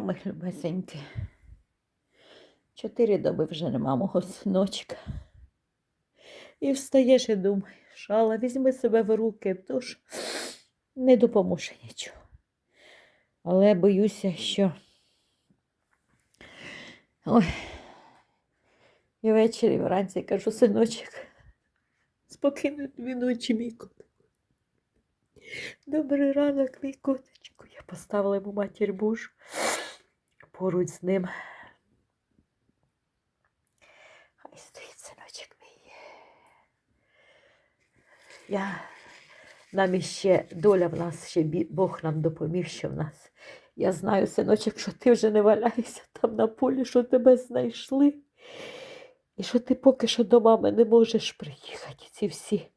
Ми любесенькі. Чотири доби вже нема мого синочка. І встаєш і думаєш, але візьми себе в руки, тож не допоможе нічого. Але боюся, що. Ой. І ввечері вранці кажу, синочок, спокійно дві ночі, мій котик. Добрий ранок, мій котичку. Я поставила йому матір Божу поруч з ним. Хай стоїть синочок мій. Я нам іще доля в нас, ще Бог нам допоміг, що в нас. Я знаю, синочок, що ти вже не валяєшся там на полі, що тебе знайшли. І що ти поки що до мами не можеш приїхати. Ці всі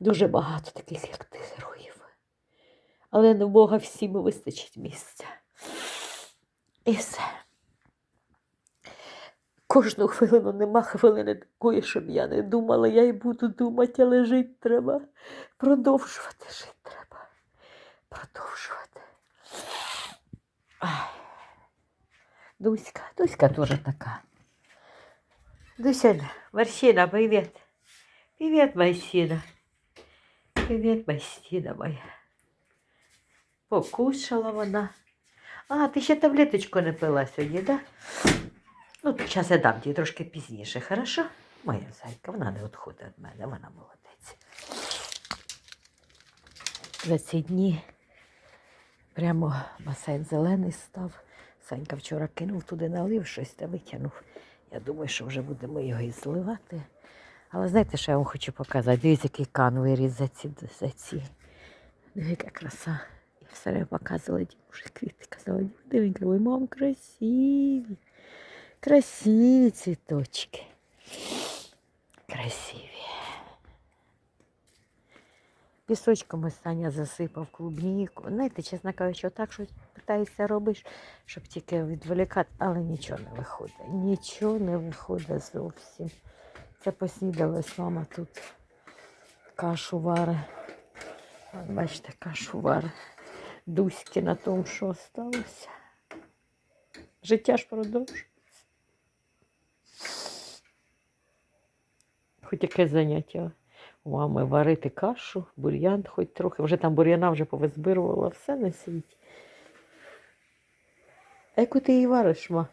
дуже багато таких, як ти, героїв. Але на Бога всім вистачить місця. І все. Кожну хвилину нема хвилини такої, щоб я не думала. Я й буду думати, але жити треба. Продовжувати жити треба. Продовжувати. Дуська, Дуська теж така. Дуся, Марсина, привіт. Привіт, Марсина. Привіт, Марсина моя. Покушала вона. А, ти ще таблеточку не пила сьогодні, да? Ну, зараз я дам тобі трошки пізніше, хорошо? Моя зайка, вона не відходить від мене, вона молодець. За ці дні прямо басейн зелений став. Санька вчора кинув туди налив щось та витягнув. Я думаю, що вже будемо його і зливати. Але знаєте, що я вам хочу показати? Дивіться, який кан виріс за ці, за ці. Дивіться, яка краса. Все время показувала дівчинку квіти. Казала, дивіться, ой, мам, красиві. Красиві цвіточки. Красиві. Пісочком Саня засипав клубніку. Знаєте, чесно кажучи, отак щось питаєшся робиш, щоб тільки відволікати, але нічого не виходить. Нічого не виходить зовсім. Це поснідалась мама тут кашу варе. От Бачите, кашу варе. Дуськи на тому, що сталося. Життя ж продовжується. Хоч яке заняття у мами варити кашу, бур'ян хоч трохи. Вже там бур'яна вже повизбирувала, все на світі. А яку ти її вариш, ма?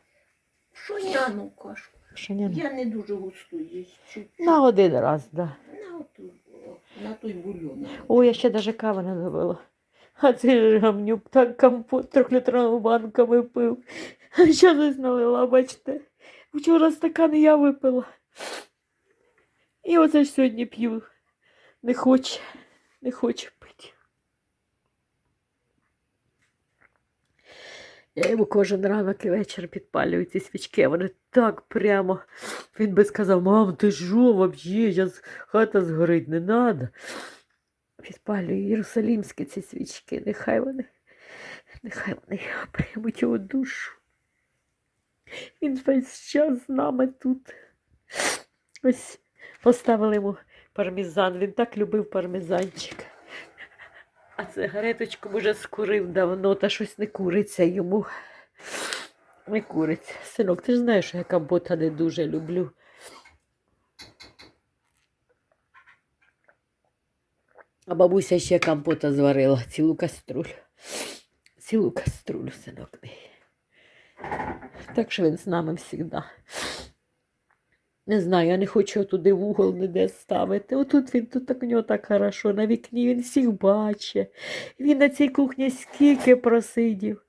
Шоняну кашу. Пшеняну? Я не дуже густу їсть. На один раз, да. На, о, на той бульон. Ой, я ще даже кави не добила. А цей ж гамнюк так компот трьохлітровими банками пив. А що десь налила, бачите? Вчора стакан я випила. І оце ж сьогодні п'ю. Не хоче, не хоче пити. Я йому кожен ранок і вечір підпалюю ці свічки, вони так прямо. Він би сказав, мам, ти що вообще, зараз хата згорить, не надо. Підпалюю єрусалімські ці свічки, нехай вони, нехай вони приймуть його душу. Він весь час з нами тут. Ось поставили йому пармезан. Він так любив пармезанчик. А цигареточку вже скурив давно, та щось не куриться йому. Не куриться. Синок, ти ж знаєш, я компота не дуже люблю. А бабуся ще компота зварила, цілу каструлю. Цілу каструлю, синок мій. Так що він з нами завжди. Не знаю, я не хочу туди в угол ніде ставити. Отут він тут так у нього так хорошо, на вікні він всіх бачить. Він на цій кухні скільки просидів.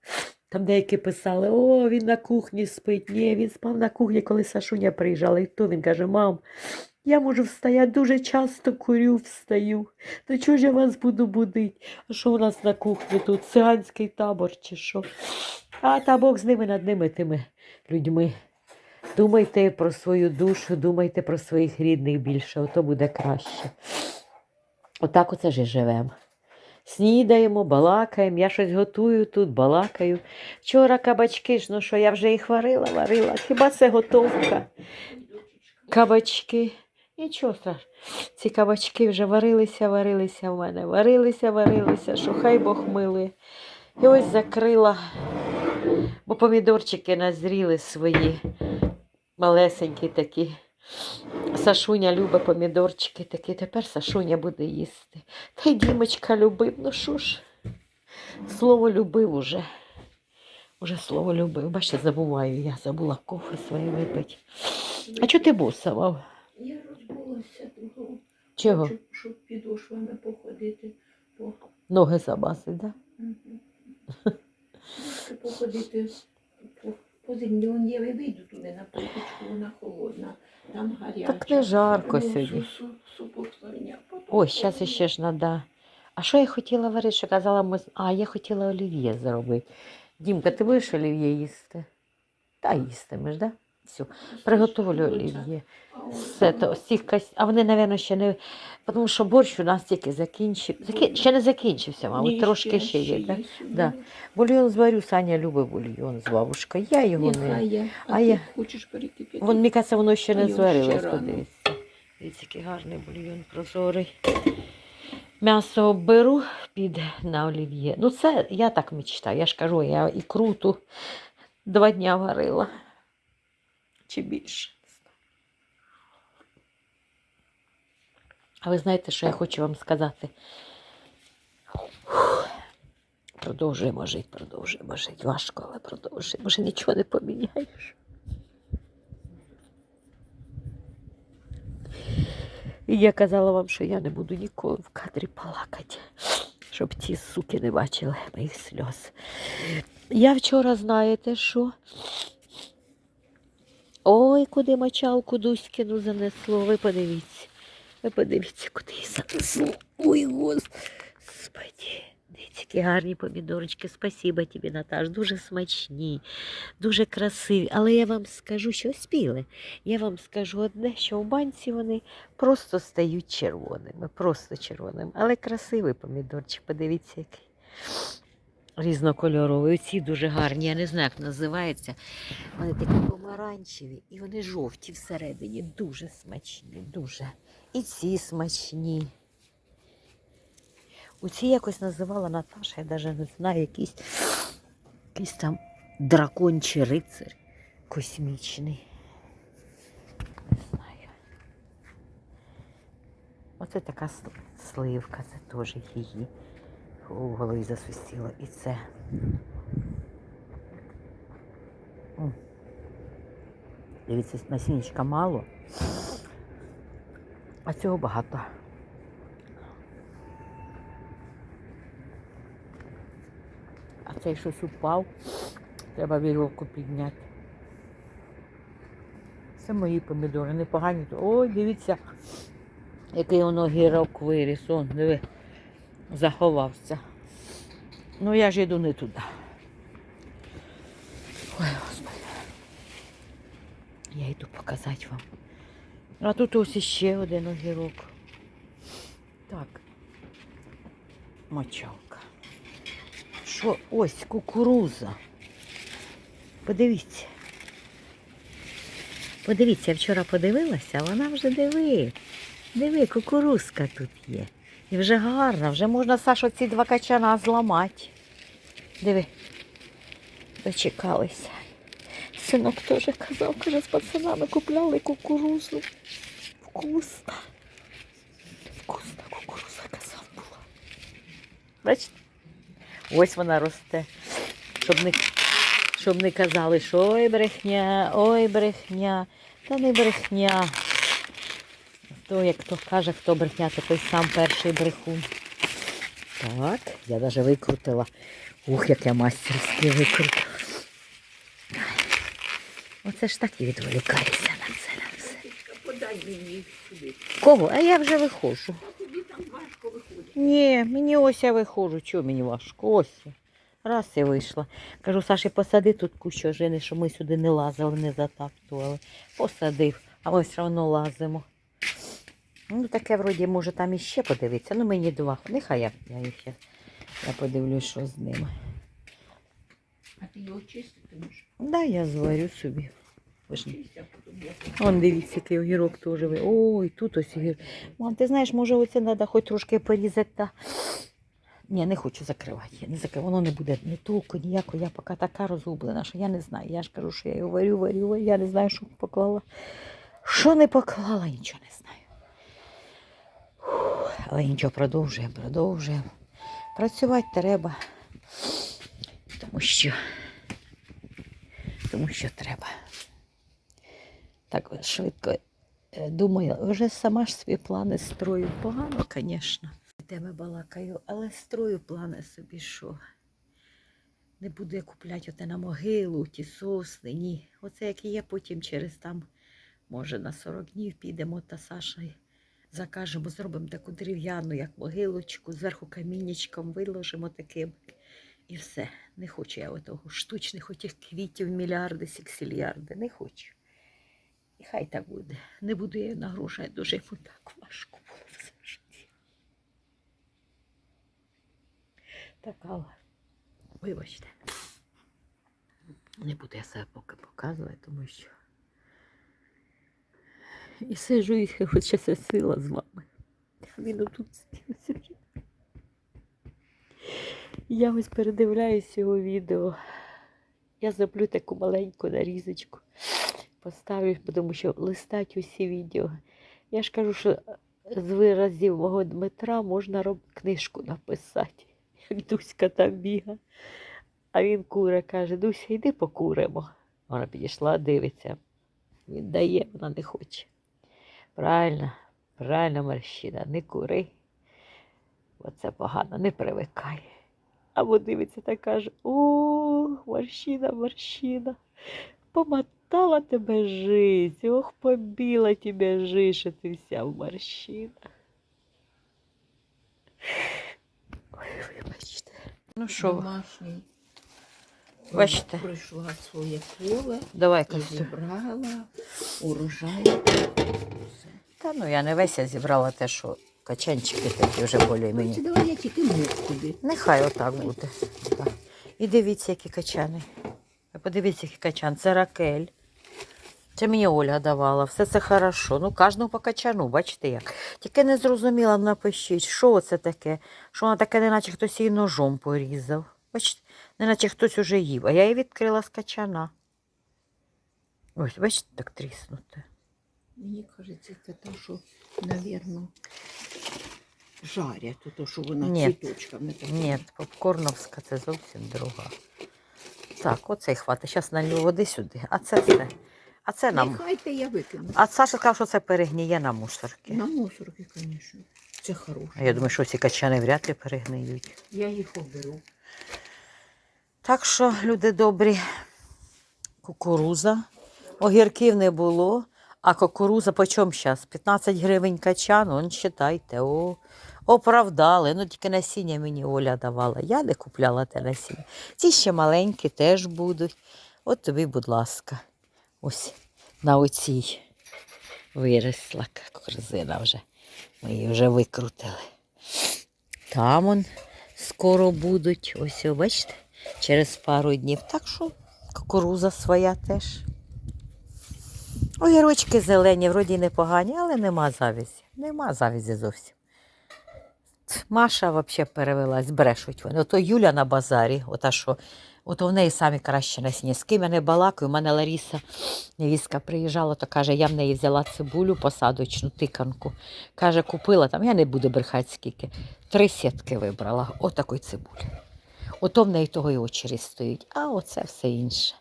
Там деякі писали, о, він на кухні спить. Ні, він спав на кухні, коли Сашуня приїжджала. І то він каже, мам, я можу встояти, дуже часто курю, встаю. То чого ж я вас буду будити? А що у нас на кухні тут? Циганський табор чи що? А та Бог з ними над ними тими людьми. Думайте про свою душу, думайте про своїх рідних більше, ото буде краще. Отак оце ж і живемо. Снідаємо, балакаємо, я щось готую тут, балакаю. Вчора кабачки ж, ну що, я вже їх варила, варила. Хіба це готовка? Кабачки. Нічого страшного. Ці кабачки вже варилися, варилися в мене. Варилися, варилися, що хай Бог милує. І ось закрила Бо помідорчики назріли свої, малесенькі такі. Сашуня любить помідорчики такі. Тепер Сашуня буде їсти. Та й Дімочка любив, ну що ж, слово любив уже. Уже слово любив. Бачите, забуваю, я забула кофе своє випити. А чого ти босував? Я розбулася того. Чого? Щоб, щоб підошвами походити. По... Ноги забасить, да? Мгм. Щоб походити по, по землі. Я вийду туди на поличку, вона холодна. Там гаряче. Так не жарко Ну, сьогодні. Ой, зараз ще ж треба. А що я хотіла варити? Що казала, ми... а я хотіла олів'є зробити. Дімка, ти будеш олів'є їсти? Та їстимеш, да? Все, приготовлю олів'є. Все, то, кась... А вони, напевно, ще не. Тому що борщ у нас тільки закінчив. Заки... Ще не закінчився, мабуть, Ні, трошки ще є. Так? Да. Бульйон зварю, Саня любить бульйон з бабушкою. Я його не. Є. А, А ти я- хочеш перекипіти? Вон, мені кажеться, воно ще не зварилось, подивіться. Дивіться, який гарний бульйон прозорий. М'ясо оберу, піде на олів'є. Ну, це я так мечтаю. Я ж кажу, я і круту два дня варила. Чи більше. А ви знаєте, що я хочу вам сказати? Продовжуємо жити, продовжуємо жити. Важко, але продовжуємо. Може, нічого не поміняєш. І я казала вам, що я не буду ніколи в кадрі плакати, щоб ті суки не бачили моїх сльоз. Я вчора, знаєте що? Ой, куди мочалку Дуськину занесло. Ви подивіться. Ви подивіться, куди її занесло. Ой, господи. Дивіться, які гарні помідорочки. Спасіба тобі, Наташ. Дуже смачні, дуже красиві. Але я вам скажу, що спіли. Я вам скажу одне, що в банці вони просто стають червоними, просто червоними. Але красивий помідорчик, подивіться, який. Різнокольоровий. Оці дуже гарні. Я не знаю, як називається. Вони такі помаранчеві і вони жовті всередині. Дуже смачні, дуже. І ці смачні. Оці якось називала Наташа, я навіть не знаю, якийсь, якийсь там дракон чи рицар космічний. Не знаю. Оце така сливка, це теж її. У голові засвистіло. І це. Дивіться, насіннячка мало, а цього багато. А цей щось упав. Треба вірьовку підняти. Це мої помідори, непогані. Ой, дивіться, який воно гірок виріс. Он, диви, заховався. Ну я ж йду не туди. Ой, Господи. Я йду показати вам. А тут ось іще один огірок. Так. Мочалка. Що? Ось кукуруза. Подивіться. Подивіться, я вчора подивилася, вона вже диви. Диви, кукурузка тут є. І вже гарна, вже можна Сашо ці два качана зламати. Диви. Дочекалися. Синок теж казав, каже, з пацанами купляли кукурузу. Вкусна. Вкусна кукуруза, казав була. Бачите? Ось вона росте. Щоб не, щоб не казали, що ой брехня, ой брехня. Та не брехня. То, як хто каже, хто брехня, той сам перший брехун. Так, я навіть викрутила. Ух, як я мастерськи викрутила. Оце ж так і відволікається на це на все. Подай мені сюди. Кого? А я вже виходжу. Тобі там важко виходить. Ні, мені ось я виходжу. Чого мені важко? Ось. я. Раз я вийшла. Кажу, Саші, посади тут кущу ожини, щоб ми сюди не лазили, не затаптували. Посадив, а ми все одно лазимо. Ну, таке вроді, може, там іще подивитися. Ну, мені два. Нехай я, я їх ще. Я подивлюсь, що з ними. А ти його чиститимеш? Да, я зварю собі. Не- Вон дивіться, який огірок теж. ви- Ой, тут ось огірок. Мам, ти знаєш, може оце треба хоч трошки порізати та, Ні, не хочу закривати. Я не закрив... Воно не буде ні толку, ніякого. Я поки така розгублена, що я не знаю. Я ж кажу, що я його варю, варю, варю. Я не знаю, що поклала. Що не поклала, нічого не знаю. Але нічого, продовжуємо, продовжуємо. Працювати треба. Тому що, тому що треба. Так швидко е, думаю, вже сама ж свої плани строю. Погано, звісно. Теми балакаю, але строю плани собі, що не буду я купляти оте на могилу, ті сосни, ні. Оце як і є, потім через там, може, на 40 днів підемо та Саша закажемо, зробимо таку дерев'яну, як могилочку, зверху каміннячком виложимо таким. І все. Не хочу я отого штучних отих квітів, мільярди, сексільярди. Не хочу. І хай так буде. Не буду я нагружати, дуже йому так важко було все життя. Така, вибачте. Не буду я себе поки показувати, тому що. І сижу і хочеться сила з вами. Він отут сидить. Я ось передивляюсь його відео. Я зроблю таку маленьку нарізочку. Поставлю, тому що листать усі відео. Я ж кажу, що з виразів мого Дмитра можна роб... книжку написати. Як Дуська там біга. А він куре каже, Дуся, йди покуримо. Вона підійшла, дивиться. Він дає, вона не хоче. Правильно, правильно, Марщина, не кури. Оце погано, не привикай. Або дивиться та каже: О, морщина, морщина, помотала тебе жизнь, ох, побіла тебе жизнь, що ти вся в морщинах. Ой, вибачте. Ну що, Домашній. Бачите? Прийшла своє поле давай і костю. зібрала урожай. Все. Та ну я не весь я зібрала те, що качанчики такі вже болі мені. Це давай я тільки мух туди. Нехай отак буде. Так. І дивіться, які качани. Ви Подивіться, який качан. Це ракель. Це мені Оля давала. Все це хорошо. Ну, кожного по качану, бачите як. Тільки не зрозуміла, напишіть, що це таке. Що воно таке, неначе хтось її ножом порізав. Бачите, неначе хтось уже їв. А я її відкрила з качана. Ось, бачите, так тріснуте. Мені кажеться, це те, що, навірно, жарять, то, що вона Ні. цвіточками такі. Ні, попкорновська це зовсім друга. Так, оцей хватить. Зараз налью води сюди. А це все. А це нам. Нехай те я викину. А Саша сказав, що це перегніє на мусорки. На мусорки, звісно. Це хороше. А я думаю, що ці качани вряд ли перегниють. Я їх оберу. Так що, люди добрі, кукуруза. Огірків не було, а кукуруза по чому зараз? 15 гривень качан, он считайте. О, оправдали. Ну тільки насіння мені Оля давала. Я не купляла те насіння. Ці ще маленькі теж будуть. От тобі, будь ласка, ось на оцій виросла корзина вже. Ми її вже викрутили. Там он скоро будуть. Ось, бачите, через пару днів. Так що кукуруза своя теж. Огірочки зелені, вроді непогані, але нема завязі. Нема завязі зовсім. Маша взагалі перевелась, брешуть вони. Ото Юля на базарі, ота що, ото в неї самі краще насіння. З ким я не балакаю, у мене Ларіса, невістка приїжджала, то каже, я в неї взяла цибулю посадочну, тиканку. Каже, купила там, я не буду брехати скільки. Три сітки вибрала, отакої цибулі. Ото в неї того й очередь стоїть, а оце все інше.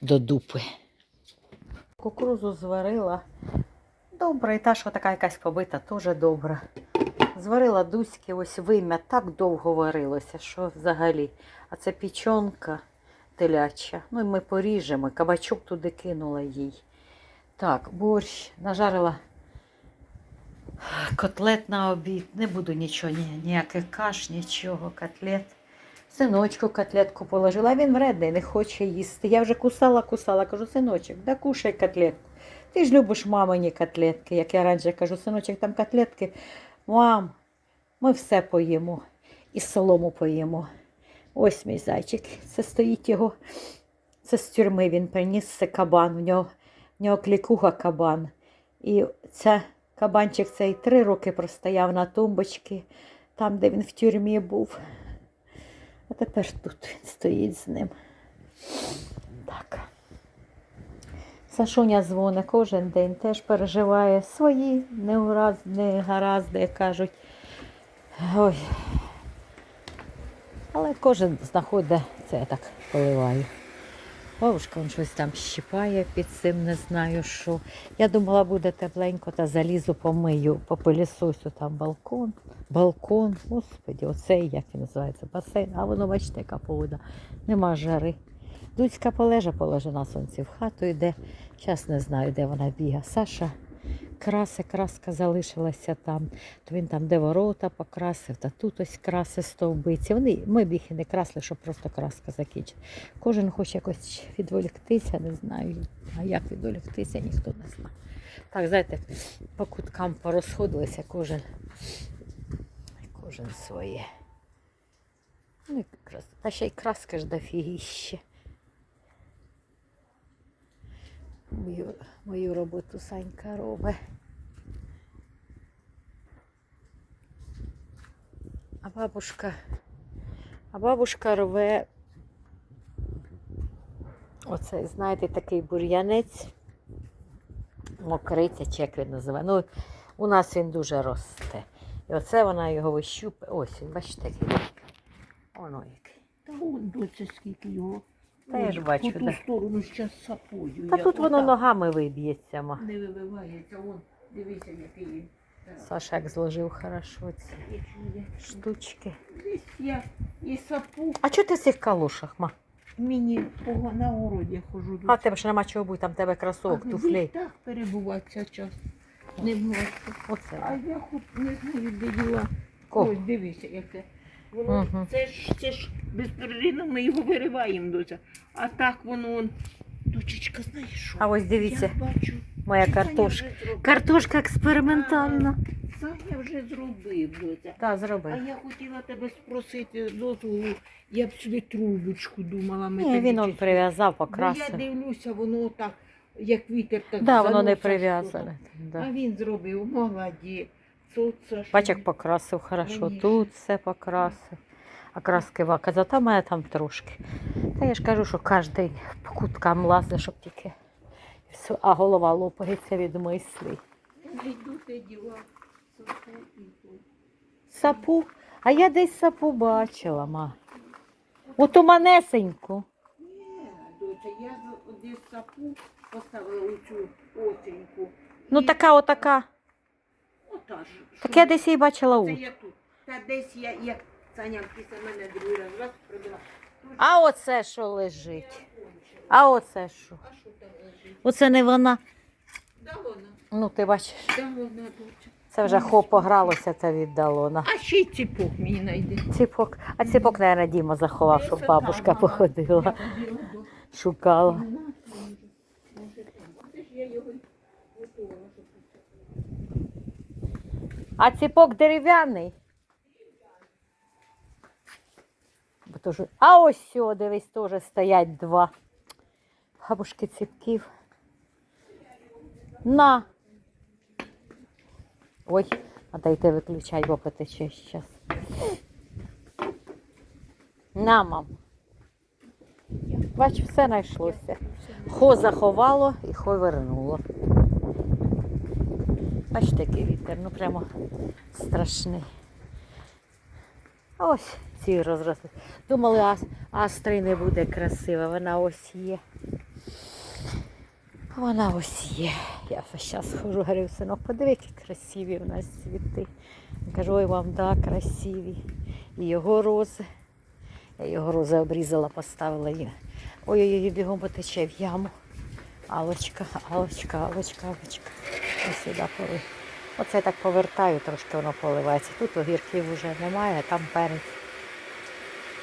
До дупи. Кукурузу зварила. Добре, і та, що така якась побита, теж добра. Зварила дуськи, ось вим'я так довго варилося, що взагалі. А це пічонка теляча. Ну і ми поріжемо, кабачок туди кинула їй. Так, борщ нажарила котлет на обід. Не буду нічого, ні, ніяких каш, нічого, котлет. Синочку котлетку положила, він вредний, не хоче їсти. Я вже кусала, кусала, кажу, синочок, да кушай котлетку. Ти ж любиш мамині котлетки, як я раніше кажу, синочок, там котлетки. Мам, ми все поїмо. І солому поїмо. Ось мій зайчик. Це стоїть його. Це з тюрми він приніс це кабан. В нього, в нього клікуга кабан. І це кабанчик цей три роки простояв на тумбочці. там, де він в тюрмі був. Тепер тут він стоїть з ним. Так. Сашуня дзвонить кожен день, теж переживає свої негаразди, як кажуть. Ой. Але кожен знаходить, це я так поливаю. Бабушка он щось там щипає під цим, не знаю що. Я думала, буде тепленько, та залізу помию, попилісосю там балкон. Балкон, господі, оцей, як він називається, басейн. А воно, бачите, яка погода. Нема жари. Дуцька полежа, полежа на сонці в хату йде. Зараз не знаю, де вона бігає. Саша краси, краска залишилася там. То він там, де ворота покрасив, та тут ось краси стовбиці. Вони, ми б їх і не красли, щоб просто краска закінчити. Кожен хоче якось відволіктися, не знаю. А як відволіктися, ніхто не знає. Так, знаєте, по куткам порозходилися, кожен, кожен своє. Ну, і крас... Та ще й краска ж дофігіще. Мою, мою роботу Санька робить. А бабушка, а бабушка рве оцей, знаєте, такий бур'янець, мокриця, чи як він називає. Ну, у нас він дуже росте. І оце вона його вищупає. Ось він, бачите, який. Воно який. Та вон доця скільки його. Та я ж бачу, По ту да. сторону зараз сапою. Та Я тут воно отак ногами виб'ється. ма. Не вибивається, вон, дивися, який він. Саша як зложив хорошо ці я штучки. Десь я і сапу. А чого ти в цих калушах, ма? Мені на городі хожу. А тебе ж нема чого бути, там в тебе кросовок, А туфлей. Так перебуватися час. Не можу. А Оце. я хоч не знаю, де діла. Ко? Ось дивися, яке. Воно, Мгм. це, ж, це ж безперервно ми його вириваємо доця. А так воно. он- Дочечка, знаєш що? А ось дивіться, Я бачу. моя Саня картошка. вже зробив. Картошка експериментальна. Саня вже зробив, доця. Так, А зроби. я хотіла тебе спросити дозволу, я б сюди трубочку думала. Ні, він он прив'язав, Бо я покрасив. дивлюся, воно так, як вітер, так Да, воно не заносить прив'язане. Да. А він зробив, молодець. Це Бач, як покрасив хорошо. Конечно. Тут все покрасив. А краски вака, зато мене там трошки. Та я ж кажу, що кожен день по куткам лазить, щоб тільки. все, А голова лопається від мислей. Сапу. А я десь сапу бачила, ма. Ото манесеньку. Ні, доця, я десь сапу поставила у цю осеньку. Ну така, отака. Ота ж. Так я десь її бачила Це у. я тут. Та десь я, як Саня після мене другий раз раз прибила. А оце що лежить? А оце що? А що там лежить? Оце не вона. Да вона, Ну, ти бачиш, да вона, це вже хо погралося та віддало. А ще й ціпок мені знайде. Ціпок. А ціпок, наверное, Діма заховав, щоб бабушка походила, шукала. А ціпок дерев'яний. А ось сьо, дивись, теж стоять два. Бабушки ціпків. На. Ой, а дайте виключай, бо потече зараз. На, мам. Бач, все знайшлося. Хо заховало і хо вернуло. Бачите, який вітер, ну прямо страшний. Ось ці розросли. Думали, ас- астри не буде красива, вона ось є. Вона ось є. Я зараз хожу, говорю, синок, подиви, які красиві у нас цвіти. Кажу, ой, вам, да, красиві. І його рози. Я його рози обрізала, поставила її. Ой-ой-ой, бігом потече в яму. Алочка, алочка, алочка, алочка. Сюди поли. Оце так повертаю, трошки воно поливається. Тут огірків вже немає, там перець.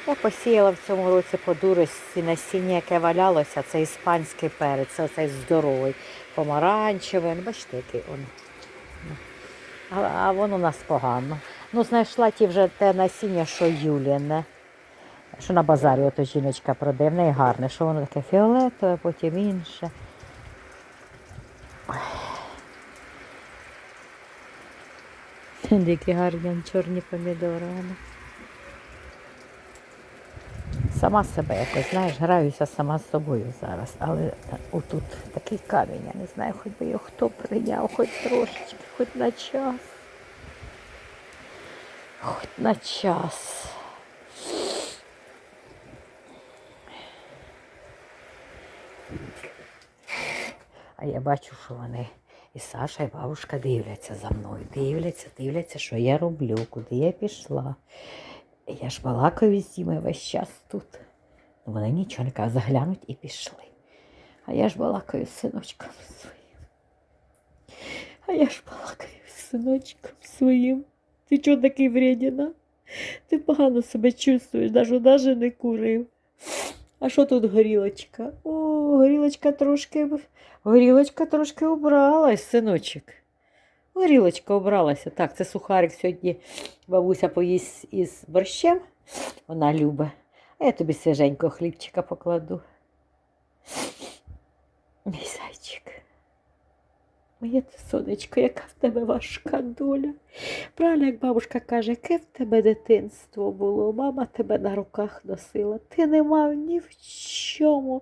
Я посіяла в цьому році по дурості насіння, яке валялося, це іспанський перець, це оцей здоровий, помаранчевий. Бачите, який він. А, а воно у нас погано. Ну, знайшла ті вже те насіння, що Юліне. Що на базарі ото жіночка продає, в неї гарне, що воно таке фіолетове, потім інше. Дикі гарні чорні помідори. Сама себе якось, знаєш, граюся сама з собою зараз. Але отут такий камінь, я не знаю, хоч би його хто прийняв, хоч трошечки, хоч на час. Хоч на час. А я бачу, що вони і Саша, і бабушка дивляться за мною. Дивляться, дивляться, що я роблю, куди я пішла. Я ж балакаю з ними весь час тут. Ну, вони нічого не кажуть, заглянуть і пішли. А я ж балакаю з синочком своїм. А я ж балакаю з синочком своїм. Ти чого такий вредіна? Ти погано себе чувствуєш, навіть даже не курив. А що тут горілочка? О, горілочка трошки. Горілочка трошки убралась, синочок. Горілочка обралася. Так, це сухарик сьогодні бабуся поїсть із борщем. Вона любе. А я тобі свіженького хлібчика покладу. Мій зайчик. Моє ти сонечко, яка в тебе важка доля. Правильно, як бабушка каже, яке в тебе дитинство було, мама тебе на руках носила. Ти не мав ні в чому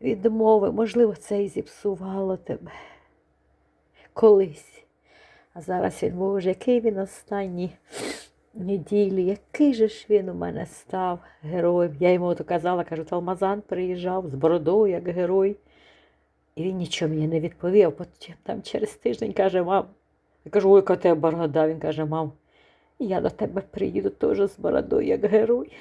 відмови. Можливо, це і зіпсувало тебе колись. А зараз він боже, який він останні неділі, який же ж він у мене став героєм. Я йому то казала, кажу, Талмазан приїжджав з бородою, як герой. І він нічого мені не відповів. Потім там через тиждень каже, мам. Я кажу, ой, яка тебе борода. Він каже, мам, я до тебе приїду теж з бородою, як герой.